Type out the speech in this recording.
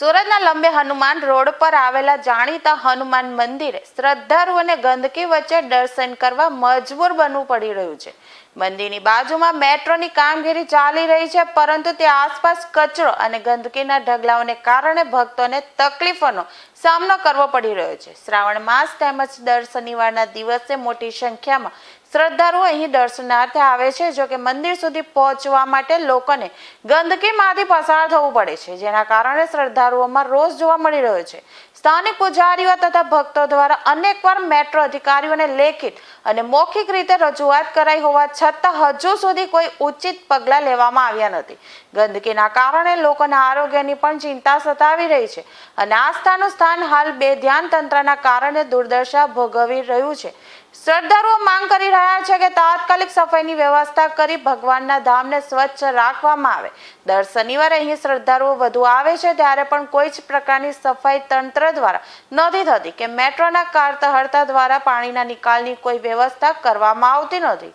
સુરતના લંબે હનુમાન રોડ પર આવેલા જાણીતા હનુમાન મંદિરે શ્રદ્ધાળુઓને ગંદકી વચ્ચે દર્શન કરવા મજબૂર બનવું પડી રહ્યું છે. મંદિરની બાજુમાં મેટ્રોની કામગીરી ચાલી રહી છે, પરંતુ તે આસપાસ કચરો અને ગંદકીના ઢગલાઓને કારણે ભક્તોને તકલીફોનો સામનો કરવો પડી રહ્યો છે. શ્રાવણ માસ તેમજ દર શનિવારના દિવસે મોટી સંખ્યામાં શ્રદ્ધાળુઓ અહીં દર્શનાર્થે આવે છે, જો કે મંદિર સુધી પહોંચવા માટે લોકોને ગંદકીમાંથી પસાર થવું પડે છે, જેના કારણે શ્રદ્ધાળુઓમાં રોષ જોવા મળી રહ્યો છે. સ્થાનિક પૂજારીઓ તથા ભક્તો દ્વારા અનેકવાર મેટ્રો અધિકારીઓને લેખિત અને મૌખિક રીતે રજૂઆત કરાઈ હોવા છતાં હજુ સુધી કોઈ ઉચિત પગલાં લેવામાં આવ્યા નથી. ગંદકીના કારણે લોકોના આરોગ્યની પણ ચિંતા સતાવી રહી છે અને આસ્થાનું સ્થાન હાલ બે ધ્યાન તંત્રના કારણે દુર્દશા ભોગવી રહ્યું છે. શ્રદ્ધાળુઓ માંગ કરી રહ્યા છે કે તાત્કાલિક સફાઈની વ્યવસ્થા કરી ભગવાનના ધામને સ્વચ્છ રાખવામાં આવે. દર શનિવારે અહીં શ્રદ્ધાળુઓ વધુ આવે છે ત્યારે પણ કોઈ જ પ્રકારની સફાઈ તંત્ર દ્વારા નથી થતી કે મેટ્રોના કાર હડતા દ્વારા પાણીના નિકાલની કોઈ વ્યવસ્થા કરવામાં આવતી નથી.